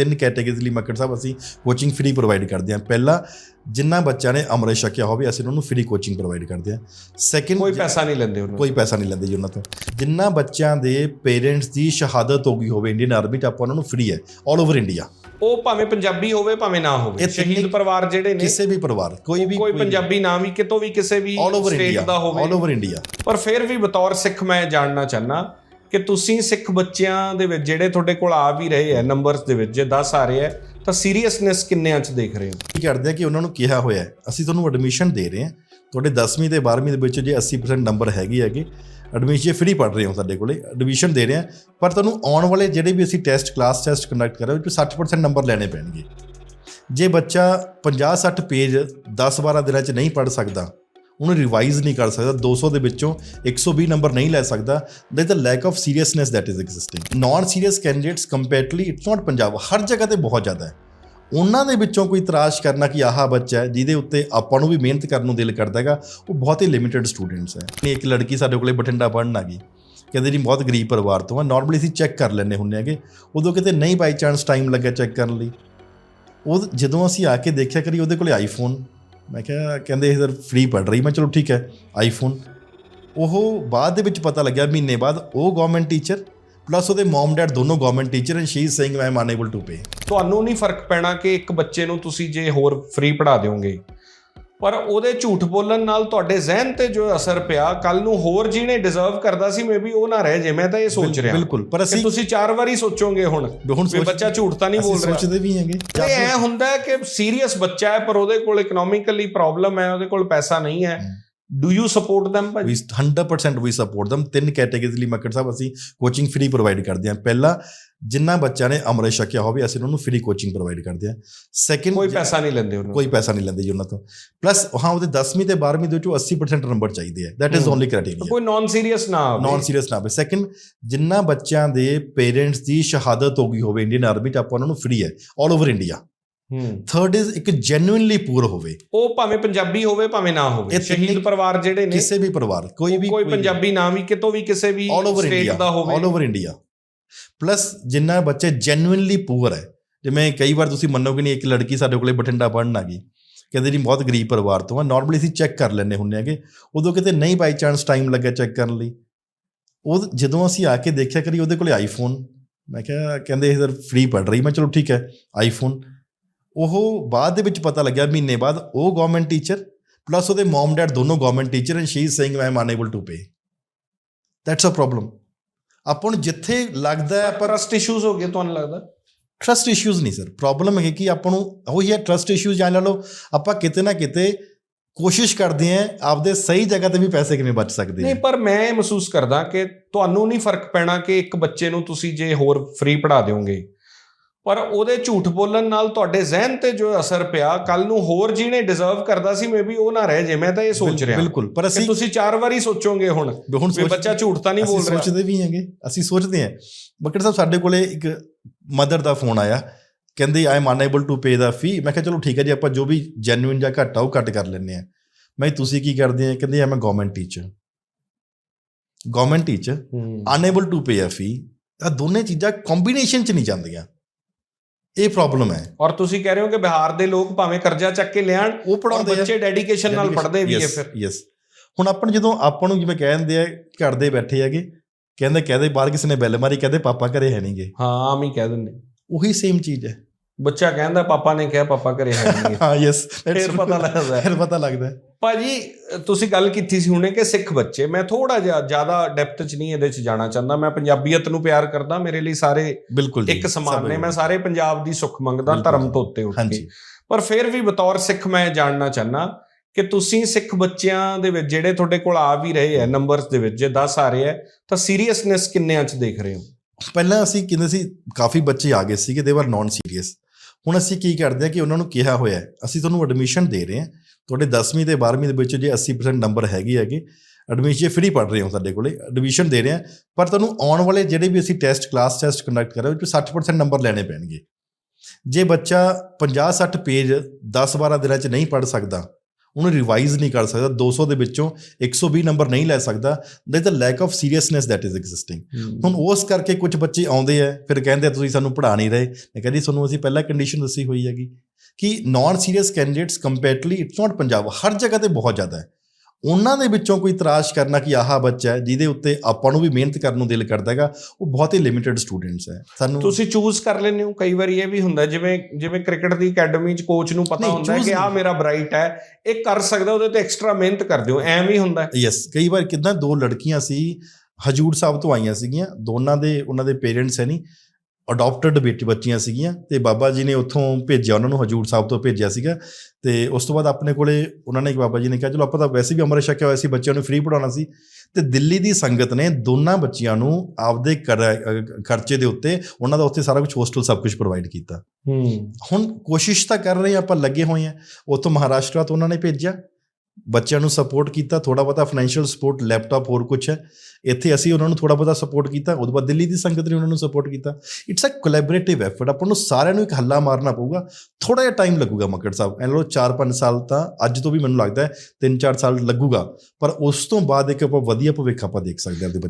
ਤਿੰਨ ਕੈਟਾਗਰੀਜ਼ ਲਈ ਮੱਕੜ ਸਾਹਿਬ ਅਸੀਂ ਕੋਚਿੰਗ ਫ੍ਰੀ ਪ੍ਰੋਵਾਈਡ ਕਰਦੇ ਹਾਂ। ਪਹਿਲਾ ਜਿੰਨਾ ਬੱਚਿਆਂ ਨੇ ਅਮਰੇ ਛਕਿਆ ਹੋਵੇ ਅਸੀਂ ਉਹਨਾਂ ਨੂੰ ਫ੍ਰੀ ਕੋਚਿੰਗ ਪ੍ਰੋਵਾਈਡ ਕਰਦੇ ਹਾਂ। ਸੈਕਿੰਡ ਕੋਈ ਪੈਸਾ ਨਹੀਂ ਲੈਂਦੇ ਉਹਨਾਂ ਕੋਈ ਪੈਸਾ ਨਹੀਂ ਲੈਂਦੇ ਜੀ ਉਹਨਾਂ ਤੋਂ। ਜਿੰਨਾ ਬੱਚਿਆਂ ਦੇ ਪੇਰੈਂਟਸ ਦੀ ਸ਼ਹਾਦਤ ਹੋ ਗਈ ਹੋਵੇ ਇੰਡੀਅਨ ਆਰਮੀ ਚ ਆਪਾਂ ਉਹਨਾਂ ਨੂੰ ਫ੍ਰੀ ਹੈ 올 ਓਵਰ ਇੰਡੀਆ ਉਹ ਭਾਵੇਂ ਪੰਜਾਬੀ ਹੋਵੇ ਭਾਵੇਂ ਨਾ ਹੋਵੇ। ਸ਼ਹੀਦ ਪਰਿਵਾਰ ਜਿਹੜੇ ਨੇ ਕਿਸੇ ਵੀ ਪਰਿਵਾਰ ਕੋਈ ਵੀ ਕੋਈ ਪੰਜਾਬੀ ਨਾ ਵੀ ਕਿਤੋਂ ਵੀ ਕਿਸੇ ਵੀ ਸਟੇਟ ਦਾ ਹੋਵੇ। 올 ਓਵਰ ਇੰਡੀਆ ਪਰ ਫਿਰ ਵੀ ਬਤੌਰ ਸਿੱਖ ਮੈਂ ਜਾਣਨਾ ਚਾਹਨਾ ਕਿ ਤੁਸੀਂ ਸਿੱਖ ਬੱਚਿਆਂ ਦੇ ਵਿੱਚ ਜਿਹੜੇ ਤੁਹਾਡੇ ਕੋਲ ਆ ਵੀ ਰਹੇ ਹੈ ਨੰਬਰਸ ਦੇ ਵਿੱਚ ਜੇ 10 ਆ ਰਹੇ ਹੈ ਤਾਂ ਸੀਰੀਅਸਨੈਸ ਕਿੰਨਿਆਂ ਚ ਦੇਖ ਰਹੇ ਹੋ? ਕੀ ਕਰਦੇ ਆ ਕਿ ਉਹਨਾਂ ਨੂੰ ਕਿਹਾ ਹੋਇਆ ਹੈ, ਅਸੀਂ ਤੁਹਾਨੂੰ ਐਡਮਿਸ਼ਨ ਦੇ ਰਹੇ ਹਾਂ। ਤੁਹਾਡੇ 10ਵੀਂ ਤੇ 12ਵੀਂ ਦੇ ਵਿੱਚ ਜੇ 80% ਨੰਬਰ ਹੈਗੇ ਹੈਗੇ ਐਡਮਿਸ਼ਨ ਜੇ ਫ੍ਰੀ ਪੜ ਰਹੇ ਹੋ ਸਾਡੇ ਕੋਲੇ ਐਡਮਿਸ਼ਨ ਦੇ ਰਹੇ ਹਾਂ। ਪਰ ਤੁਹਾਨੂੰ ਆਉਣ ਵਾਲੇ ਜਿਹੜੇ ਵੀ ਅਸੀਂ ਟੈਸਟ ਕਲਾਸ ਟੈਸਟ ਕੰਡਕਟ ਕਰ ਰਹੇ ਹਾਂ ਉਹ 'ਚ 60% ਨੰਬਰ ਲੈਣੇ ਪੈਣਗੇ। ਜੇ ਬੱਚਾ 50 60 ਪੇਜ 10 12 ਦਿਨਾਂ 'ਚ ਨਹੀਂ ਪੜ ਸਕਦਾ ਉਹਨੂੰ ਰਿਵਾਈਜ਼ ਨਹੀਂ ਕਰ ਸਕਦਾ 200 ਦੇ ਵਿੱਚੋਂ 120 ਨੰਬਰ ਨਹੀਂ ਲੈ ਸਕਦਾ। There is a lack of seriousness that is existing. Non serious candidates comparatively, it's not Punjab ਹਰ ਜਗ੍ਹਾ ਤੇ ਬਹੁਤ ਜ਼ਿਆਦਾ ਹੈ। ਉਹਨਾਂ ਦੇ ਵਿੱਚੋਂ ਕੋਈ ਤਰਾਸ਼ ਕਰਨਾ ਕਿ ਆਹ ਬੱਚਾ ਹੈ, ਜਿਹਦੇ ਉੱਤੇ ਆਪਾਂ ਨੂੰ ਵੀ ਮਿਹਨਤ ਕਰਨ ਨੂੰ ਦਿਲ ਕਰਦਾ ਹੈਗਾ, ਉਹ ਬਹੁਤ ਹੀ ਲਿਮਿਟਿਡ ਸਟੂਡੈਂਟਸ ਹੈ। ਇੱਕ ਲੜਕੀ ਸਾਡੇ ਕੋਲੇ ਬਠਿੰਡਾ ਪੜ੍ਹਨ ਆ ਗਈ। ਕਹਿੰਦੇ ਜੀ, ਬਹੁਤ ਗਰੀਬ ਪਰਿਵਾਰ ਤੋਂ ਆ। ਨਾਰਮਲੀ ਅਸੀਂ ਚੈੱਕ ਕਰ ਲੈਂਦੇ ਹੁੰਦੇ ਹੈਗੇ। ਉਦੋਂ ਕਿਤੇ ਨਹੀਂ ਬਾਈ ਚਾਂਸ ਟਾਈਮ ਲੱਗਿਆ ਚੈੱਕ ਕਰਨ ਲਈ। ਉਹ ਜਦੋਂ ਅਸੀਂ ਆ ਕੇ ਦੇਖਿਆ ਕਰੀ ਉਹਦੇ ਕੋਲੇ ਆਈਫੋਨ ਮੈਂ ਕਿਹਾ, ਕਹਿੰਦੇ ਇਹ ਸਰ ਫ੍ਰੀ ਪੜ ਰਹੀ। ਮੈਂ ਚਲੋ ਠੀਕ ਹੈ ਆਈਫੋਨ ਉਹ ਬਾਅਦ ਦੇ ਵਿੱਚ ਪਤਾ ਲੱਗਿਆ, ਮਹੀਨੇ ਬਾਅਦ ਉਹ ਗਵਰਨਮੈਂਟ ਟੀਚਰ ਪਲੱਸ ਉਹਦੇ ਮਮ ਡੈਡ ਦੋਨੋਂ government teacher and she is saying I am unable to pay ਤੁਹਾਨੂੰ ਨਹੀਂ ਫ਼ਰਕ ਪੈਣਾ ਕਿ ਇੱਕ ਬੱਚੇ ਨੂੰ ਤੁਸੀਂ ਜੇ ਹੋਰ ਫ੍ਰੀ ਪੜਾ ਦਿਓਗੇ। ਪਰ ਉਹਦੇ ਝੂਠ ਬੋਲਣ ਨਾਲ ਤੁਹਾਡੇ ਜ਼ਿਹਨ ਤੇ ਜੋ ਅਸਰ ਪਿਆ ਕੱਲ ਨੂੰ ਹੋਰ ਜਿਹਨੇ ਡਿਜ਼ਰਵ ਕਰਦਾ ਸੀ ਮੇਬੀ ਉਹ ਨਾ ਰਹਿ ਜੇ ਮੈਂ ਤਾਂ ਇਹ ਸੋਚ ਰਿਹਾ। ਬਿਲਕੁਲ ਪਰ ਅਸੀਂ ਤੁਸੀਂ ਚਾਰ ਵਾਰੀ ਸੋਚੋਗੇ ਹੁਣ ਹੁਣ ਵੀ ਬੱਚਾ ਝੂਠ ਤਾਂ ਨਹੀਂ ਬੋਲ ਰਿਹਾ। ਸੋਚਦੇ ਵੀ ਹੈਗੇ। ਫਿਰ- ਐ ਹੁੰਦਾ ਕਿ ਸੀਰੀਅਸ ਬੱਚਾ ਹੈ ਪਰ ਉਹਦੇ ਕੋਲ ਇਕਨੋਮਿਕਲੀ ਪ੍ਰੋਬਲਮ ਹੈ ਉਹਦੇ ਕੋਲ ਪੈਸਾ ਨਹੀਂ ਹੈ। ਡੂ ਯੂ ਸਪੋਰਟ them ਭਾਜੀ? ਵੀ 100% ਵੀ ਸਪੋਰਟ them. ਤਿੰਨ ਕੈਟਾਗਰੀਜ਼ ਲਈ ਮੱਕੜ ਸਾਹਿਬ ਅਸੀਂ ਕੋਚਿੰਗ ਫ੍ਰੀ ਪ੍ਰੋਵਾਈਡ ਕਰਦੇ ਹਾਂ। ਪਹਿਲਾ ਜਿੰਨਾ ਬੱਚਾ ਨੇ ਅੰਮ੍ਰਿਤ ਛਕਿਆ ਹੋਵੇ ਅਸੀਂ ਉਹਨਾਂ ਨੂੰ ਫ੍ਰੀ ਕੋਚਿੰਗ ਪ੍ਰੋਵਾਈਡ ਕਰਦੇ ਹਾਂ। ਸੈਕਿੰਡ ਕੋਈ ਪੈਸਾ ਨਹੀਂ ਲੈਂਦੇ ਉਹਨਾਂ ਕੋਈ ਪੈਸਾ ਨਹੀਂ ਲੈਂਦੇ ਜੀ ਉਹਨਾਂ ਤੋਂ। ਪਲੱਸ ਹਾਂ ਉਹਦੇ 10ਵੀਂ ਤੇ 12ਵੀਂ ਦੇ ਵਿੱਚੋਂ 80% ਨੰਬਰ ਚਾਹੀਦੇ ਆ। That is. ਓਨਲੀ ਕ੍ਰਾਈਟੇਰੀਆ ਕੋਈ ਨਾਨ ਸੀਰੀਅਸ ਨਾ ਹੋਵੇ। ਨਾਨ ਸੀਰੀਅਸ ਨਾ ਹੋਵੇ। ਸੈਕਿੰਡ ਜਿੰਨਾ ਬੱਚਿਆਂ ਦੇ ਪੇਰੈਂਟਸ ਦੀ ਸ਼ਹਾਦਤ ਹੋ ਗਈ ਹੋਵੇ ਇੰਡੀਅਨ ਆਰਮੀ ਚ ਆਪਾਂ ਉਹਨਾਂ ਨੂੰ ਫ੍ਰੀ ਹੈ। 올 ਓਵਰ ਇੰਡੀਆ ਥਰਡ ਇਜ਼ ਇੱਕ ਜੈਨੂਇਨਲੀ ਪੂਰ ਹੋਵੇ। ਉਹ ਭਾਵੇਂ ਪੰਜਾਬੀ ਹੋਵੇ ਭਾਵੇਂ ਨਾ ਹੋਵੇ। ਸ਼ਹੀਦ ਪਰਿਵਾਰ ਜਿਹੜੇ ਨੇ ਕਿਸੇ ਵੀ ਪਰਿਵਾਰ ਕੋਈ ਵੀ ਕੋਈ ਪੰਜਾਬੀ ਨਾ ਵੀ ਕਿਤੋਂ ਵੀ ਕਿਸੇ ਵੀ ਸਟੇਟ ਦਾ ਹੋਵੇ। ਆਲ ਓਵਰ ਇੰਡੀਆ ਪਲੱਸ ਜਿੰਨਾ ਬੱਚੇ ਜੈਨੂਇਨਲੀ ਪੂਅਰ ਹੈ ਜਿਵੇਂ ਕਈ ਵਾਰ ਤੁਸੀਂ ਮੰਨੋਗੇ ਨਹੀਂ ਇੱਕ ਲੜਕੀ ਸਾਡੇ ਕੋਲੇ ਬਠਿੰਡਾ ਪੜ੍ਹਨ ਆ ਗਈ। ਕਹਿੰਦੇ ਜੀ ਬਹੁਤ ਗਰੀਬ ਪਰਿਵਾਰ ਤੋਂ ਆ। ਨਾਰਮਲੀ ਅਸੀਂ ਚੈੱਕ ਕਰ ਲੈਂਦੇ ਹੁੰਦੇ ਹੈਗੇ। ਉਦੋਂ ਕਿਤੇ ਨਹੀਂ ਬਾਈ ਚਾਂਸ ਟਾਈਮ ਲੱਗਿਆ ਚੈੱਕ ਕਰਨ ਲਈ। ਉਹ ਜਦੋਂ ਅਸੀਂ ਆ ਕੇ ਦੇਖਿਆ ਕਰੀ ਉਹਦੇ ਕੋਲੇ ਆਈਫੋਨ ਮੈਂ ਕਿਹਾ ਕਹਿੰਦੇ ਇਹ ਸਰ ਫ੍ਰੀ ਪੜ ਰਹੀ। ਮੈਂ ਚਲੋ ਠੀਕ ਹੈ ਆਈਫੋਨ ਉਹ ਬਾਅਦ ਦੇ ਵਿੱਚ ਪਤਾ ਲੱਗਿਆ ਮਹੀਨੇ ਬਾਅਦ ਉਹ ਗਵਰਨਮੈਂਟ ਟੀਚਰ ਪਲੱਸ ਉਹਦੇ ਮਮ ਡੈਡ ਦੋਨੋਂ government teacher and she is saying I am unable to pay that's a problem ਆਪਾਂ ਨੂੰ ਜਿੱਥੇ ਲੱਗਦਾ ਹੈ ਪਰ ਟਰਸਟ ਇਸ਼ੂਜ਼ ਹੋ ਗਏ ਤੁਹਾਨੂੰ ਲੱਗਦਾ? ਟਰਸਟ ਇਸ਼ੂਜ਼ ਨਹੀਂ ਸਰ ਪ੍ਰੋਬਲਮ ਹੈ ਕਿ ਆਪਾਂ ਨੂੰ ਉਹੀ ਹੈ ਟਰਸਟ ਇਸ਼ੂਜ਼ ਜਾਂ ਲੈ ਲਓ ਆਪਾਂ ਕਿਤੇ ਨਾ ਕਿਤੇ ਕੋਸ਼ਿਸ਼ ਕਰਦੇ ਆਂ ਆਪਦੇ ਸਹੀ ਜਗ੍ਹਾ ਤੇ ਵੀ ਪੈਸੇ ਕਿਵੇਂ ਬਚ ਸਕਦੇ ਨਹੀਂ ਆ ਪਰ ਮੈਂ ਇਹ ਮਹਿਸੂਸ ਕਰਦਾ ਕਿ ਤੁਹਾਨੂੰ ਨਹੀਂ ਫ਼ਰਕ ਪੈਣਾ ਕਿ ਇੱਕ ਬੱਚੇ ਨੂੰ ਤੁਸੀਂ ਜੇ ਹੋਰ ਫ੍ਰੀ ਪੜਾ ਦਿਓਗੇ ਪਰ ਉਹਦੇ ਝੂਠ ਬੋਲਣ ਨਾਲ ਤੁਹਾਡੇ ਜ਼ਿਹਨ ਤੇ ਜੋ ਅਸਰ ਪਿਆ ਕੱਲ ਨੂੰ ਹੋਰ ਜਿਹਨੇ ਡਿਜ਼ਰਵ ਕਰਦਾ ਸੀ ਮੇਬੀ ਉਹ ਨਾ ਰਹਿ ਜੇ ਮੈਂ ਤਾਂ ਇਹ ਸੋਚ ਰਿਹਾ। ਬਿਲਕੁਲ। ਪਰ ਅਸੀਂ ਤੁਸੀਂ ਚਾਰ ਵਾਰੀ ਸੋਚੋਗੇ ਹੁਣ ਹੁਣ ਵੀ ਬੱਚਾ ਝੂਠ ਤਾਂ ਨਹੀਂ ਅਸੀਂ ਬੋਲ ਰਿਹਾ। ਸੋਚਦੇ ਵੀ ਹੈਗੇ ਅਸੀਂ ਸੋਚਦੇ ਹਾਂ। ਬਕਰ ਸਾਹਿਬ ਸਾਡੇ ਕੋਲੇ ਇੱਕ ਮਦਰ ਦਾ ਫੋਨ ਆਇਆ। ਕਹਿੰਦੇ I am unable to pay the fee ਮੈਂ ਕਿਹਾ ਚਲੋ ਠੀਕ ਹੈ ਜੀ ਆਪਾਂ ਜੋ ਵੀ ਜੈਨੂਇਨ ਜਾਂ ਘੱਟ ਆ ਉਹ ਘੱਟ ਕਰ ਲੈਂਦੇ ਆ ਮੈਂ ਤੁਸੀਂ ਕੀ ਕਰਦੇ ਆ ਕਹਿੰਦੇ ਆਮ government teacher government teacher. Unable to pay a fee ਇਹ ਦੋਨੇ ਚੀਜ਼ਾਂ ਕੰਬੀਨੇਸ਼ਨ ਚ ਨਹੀਂ ਜਾਂਦੀਆਂ। ਇਹ ਪ੍ਰੋਬਲਮ ਹੈ। ਔਰ ਤੁਸੀਂ ਕਹਿ ਰਹੇ ਹੋ ਕਿ ਬਿਹਾਰ ਦੇ ਲੋਕ ਭਾਵੇਂ ਕਰਜ਼ਾ ਚੱਕ ਕੇ ਲਿਆਣ ਉਹ ਪੜਾਉਂਦੇ ਬੱਚੇ ਡੈਡੀਕੇਸ਼ਨ ਨਾਲ ਪੜ੍ਹਦੇ ਵੀ ਹੈ ਫਿਰ। yes. ਹੁਣ ਆਪਾਂ ਜਦੋਂ ਆਪਾਂ ਨੂੰ ਜਿਵੇਂ ਕਹਿੰਦੇ ਆ ਘਰ ਦੇ ਬੈਠੇ ਹੈਗੇ ਕਹਿੰਦੇ ਕਹਦੇ ਬਾਹਰ ਕਿਸੇ ਨੇ ਬੈਲ ਮਾਰੀ ਕਹਿੰਦੇ ਪਾਪਾ ਘਰੇ ਹੈ ਨਹੀਂਗੇ। ਹਾਂ ਆਮ ਹੀ ਕਹਿ ਦਿੰਦੇ। ਉਹੀ ਸੇਮ ਚੀਜ਼ ਹੈ। ਬੱਚਾ ਕਹਿੰਦਾ ਪਾਪਾ ਨੇ ਕਿਹਾ ਪਾਪਾ ਘਰੇ ਹੈ ਨਹੀਂ ਹਾਂ ਯੈਸ ਫਿਰ ਪਤਾ ਲੱਗਦਾ। ਫਿਰ ਪਤਾ ਲੱਗਦਾ। ਭਾਜੀ ਤੁਸੀਂ ਗੱਲ ਕੀਤੀ ਸੀ ਹੁਣੇ ਕਿ ਸਿੱਖ ਬੱਚੇ ਮੈਂ ਥੋੜਾ ਜਿਹਾ ਜ਼ਿਆਦਾ ਡੈਪਥ 'ਚ ਨਹੀਂ ਇਹਦੇ 'ਚ ਜਾਣਾ ਚਾਹੁੰਦਾ ਮੈਂ ਪੰਜਾਬੀਅਤ ਨੂੰ ਪਿਆਰ ਕਰਦਾ ਮੇਰੇ ਲਈ ਸਾਰੇ ਬਿਲਕੁਲ ਇੱਕ ਸਮਾਨ ਨੇ ਮੈਂ ਸਾਰੇ ਪੰਜਾਬ ਦੀ ਸੁੱਖ ਮੰਗਦਾ। ਧਰਮ ਤੋਂ ਉੱਤੇ ਉੱਠ ਕੇ। ਪਰ ਫਿਰ ਵੀ ਬਤੌਰ ਸਿੱਖ ਮੈਂ ਜਾਣਨਾ ਚਾਹਨਾ ਕਿ ਤੁਸੀਂ ਸਿੱਖ ਬੱਚਿਆਂ ਦੇ ਵਿੱਚ ਜਿਹੜੇ ਤੁਹਾਡੇ ਕੋਲ ਆ ਵੀ ਰਹੇ ਆ ਨੰਬਰਸ ਦੇ ਵਿੱਚ ਜੇ 10 ਆ ਰਹੇ ਆ ਤਾਂ ਸੀਰੀਅਸਨੈਸ ਕਿੰਨਿਆਂ 'ਚ ਦੇਖ ਰਹੇ ਹੋ? ਪਹਿਲਾਂ ਅਸੀਂ ਕਿੰਨੇ ਸੀ ਕਾਫੀ ਬੱਚੇ ਆ ਗਏ ਸੀਗੇ ਦੇ ਵਰ ਨਾਨ ਸੀਰੀਅਸ ਹੁਣ ਅਸੀਂ ਕੀ ਕਰਦੇ ਆ ਕਿ ਉਹਨਾਂ ਨੂੰ ਕਿਹਾ ਹੋਇਆ ਅਸੀਂ ਤੁਹਾਨੂੰ ਐਡਮਿਸ਼ਨ ਦੇ ਰਹੇ ਹਾਂ ਤੁਹਾਡੇ 10ਵੀਂ ਤੇ 12ਵੀਂ ਦੇ ਵਿੱਚ ਜੇ 80% ਨੰਬਰ ਹੈਗੇ ਹੈਗੇ ਐਡਮਿਸ਼ਨ ਜੇ ਫ੍ਰੀ ਪੜ ਰਹੇ ਹੋ ਸਾਡੇ ਕੋਲੇ ਐਡਮਿਸ਼ਨ ਦੇ ਰਹੇ ਹਾਂ ਪਰ ਤੁਹਾਨੂੰ ਆਉਣ ਵਾਲੇ ਜਿਹੜੇ ਵੀ ਅਸੀਂ ਟੈਸਟ ਕਲਾਸ ਟੈਸਟ ਕੰਡਕਟ ਕਰ ਰਹੇ ਹਾਂ ਉਹ 'ਚ 60% ਨੰਬਰ ਲੈਣੇ ਪੈਣਗੇ। ਜੇ ਬੱਚਾ 50 60 ਪੇਜ 10 12 ਦਿਨਾਂ 'ਚ ਨਹੀਂ ਪੜ ਸਕਦਾ ਉਹਨੂੰ ਰਿਵਾਈਜ਼ ਨਹੀਂ ਕਰ ਸਕਦਾ 200 ਦੇ ਵਿੱਚੋਂ 120 ਨੰਬਰ ਨਹੀਂ ਲੈ ਸਕਦਾ। There is a lack of seriousness that is existing. ਹੁਣ ਉਸ ਕਰਕੇ ਕੁਝ ਬੱਚੇ ਆਉਂਦੇ ਆ ਫਿਰ ਕਹਿੰਦੇ ਆ ਤੁਸੀਂ ਸਾਨੂੰ ਪੜ੍ਹਾ ਨਹੀਂ ਰਹੇ। ਮੈਂ ਕਹਿੰਦੀ ਤੁਹਾਨੂੰ ਅਸੀਂ ਪਹਿਲਾਂ ਕੰਡੀਸ਼ਨ ਦੱਸੀ ਹੋਈ ਹੈਗੀ ਕਿ non serious candidates comparatively it's not Punjab ਹਰ ਜਗ੍ਹਾ ਤੇ ਬਹੁਤ ਜ਼ਿਆਦਾ ਹੈ। ਉਹਨਾਂ ਦੇ ਵਿੱਚੋਂ ਕੋਈ ਤਰਾਸ਼ ਕਰਨਾ ਕਿ ਆਹ ਬੱਚਾ ਹੈ ਜਿਹਦੇ ਉੱਤੇ ਆਪਾਂ ਨੂੰ ਵੀ ਮਿਹਨਤ ਕਰਨ ਨੂੰ ਦਿਲ ਕਰਦਾ ਹੈਗਾ ਉਹ ਬਹੁਤ ਹੀ ਲਿਮਿਟਿਡ ਸਟੂਡੈਂਟਸ ਹੈ। ਸਾਨੂੰ ਤੁਸੀਂ ਚੂਜ਼ ਕਰ ਲੈਂਦੇ ਹੋ। ਕਈ ਵਾਰੀ ਇਹ ਵੀ ਹੁੰਦਾ ਜਿਵੇਂ ਜਿਵੇਂ ਕ੍ਰਿਕਟ ਦੀ ਅਕੈਡਮੀ ਚ ਕੋਚ ਨੂੰ ਪਤਾ ਹੁੰਦਾ ਕਿ ਆ ਨਹੀਂ। ਮੇਰਾ ਬ੍ਰਾਈਟ ਹੈ ਇਹ ਕਰ ਸਕਦਾ ਉਹਦੇ ਤੇ ਐਕਸਟਰਾ ਮਿਹਨਤ ਕਰ ਦਿਓ ਐਵੇਂ ਹੀ ਹੁੰਦਾ ਯੈਸ ਕਈ ਵਾਰ ਕਿਦਾਂ ਦੋ ਲੜਕੀਆਂ ਸੀ ਹਜੂਰ ਸਾਹਿਬ ਤੋਂ ਆਈਆਂ ਸੀਗੀਆਂ ਦੋਨਾਂ ਦੇ ਉਹਨਾਂ ਦੇ ਪੇਰੈਂਟਸ ਹੈ ਨਹੀਂ ਅਡਾਪਟਡ ਬੇਟੀ ਬੱਚੀਆਂ ਸੀਗੀਆਂ ਤੇ ਬਾਬਾ ਜੀ ਨੇ ਉੱਥੋਂ ਭੇਜਿਆ ਉਹਨਾਂ ਨੂੰ ਹਜੂਰ ਸਾਹਿਬ ਤੋਂ ਭੇਜਿਆ ਸੀਗਾ ਤੇ ਉਸ ਤੋਂ ਬਾਅਦ ਆਪਣੇ ਕੋਲੇ ਉਹਨਾਂ ਨੇ ਇੱਕ ਬਾਬਾ ਜੀ ਨੇ ਕਿਹਾ ਚਲੋ ਆਪਾਂ ਤਾਂ ਵੈਸੇ ਵੀ ਅੰਮ੍ਰਿਤ ਛਕਿਆ ਹੋਇਆ ਸੀ ਬੱਚਿਆਂ ਨੂੰ ਫ੍ਰੀ ਪੜਾਉਣਾ ਸੀ ਤੇ ਦਿੱਲੀ ਦੀ ਸੰਗਤ ਨੇ ਦੋਨਾਂ ਬੱਚਿਆਂ ਨੂੰ ਆਪਦੇ ਖਰਚੇ ਦੇ ਉੱਤੇ ਉਹਨਾਂ ਦਾ ਉੱਥੇ ਸਾਰਾ ਕੁਝ ਹੋਸਟਲ ਸਭ ਕੁਝ ਪ੍ਰੋਵਾਈਡ ਕੀਤਾ। ਹੂੰ। ਹੁਣ ਕੋਸ਼ਿਸ਼ ਤਾਂ ਕਰ ਰਹੇ ਆਪਾਂ ਲੱਗੇ ਹੋਏ ਹਾਂ। ਉੱਥੋਂ ਮਹਾਰਾਸ਼ਟਰ ਤੋਂ ਉਹਨਾਂ ਨੇ ਭੇਜਿਆ। ਬੱਚਿਆਂ ਨੂੰ ਸਪੋਰਟ ਕੀਤਾ ਥੋੜਾ ਬਹੁਤਾ ਫਾਈਨੈਂਸ਼ੀਅਲ ਸਪੋਰਟ ਲੈਪਟਾਪ ਹੋਰ ਕੁਝ ਹੈ। ਇੱਥੇ ਅਸੀਂ ਉਹਨਾਂ ਨੂੰ ਥੋੜਾ ਬਹੁਤਾ ਸਪੋਰਟ ਕੀਤਾ ਉਸ ਤੋਂ ਬਾਅਦ ਦਿੱਲੀ ਦੀ ਸੰਗਤ ਨੇ ਉਹਨਾਂ ਨੂੰ ਸਪੋਰਟ ਕੀਤਾ। ਇਟਸ ਅ ਕੋਲੈਬੋਰੇਟਿਵ ਐਫਰਟ ਆਪਾਂ ਨੂੰ ਸਾਰਿਆਂ ਨੂੰ ਇੱਕ ਹੱਲਾ ਮਾਰਨਾ ਪਊਗਾ। ਥੋੜਾ ਜਿਹਾ ਟਾਈਮ ਲੱਗੂਗਾ ਮੱਕੜ ਸਾਹਿਬ। ਐ ਲੋ 4-5 ਸਾਲ ਤਾਂ ਅੱਜ ਤੋਂ ਵੀ ਮੈਨੂੰ ਲੱਗਦਾ ਹੈ 3-4 ਸਾਲ ਲੱਗੂਗਾ। ਪਰ ਉਸ ਤੋਂ ਬਾਅਦ ਇੱਕ ਆਪਾਂ ਵਧੀਆ ਭਵਿੱਖ ਆਪਾਂ ਦੇਖ ਸਕਦੇ ਹਾਂ ਆਪਦੇ ਬੱਚੇ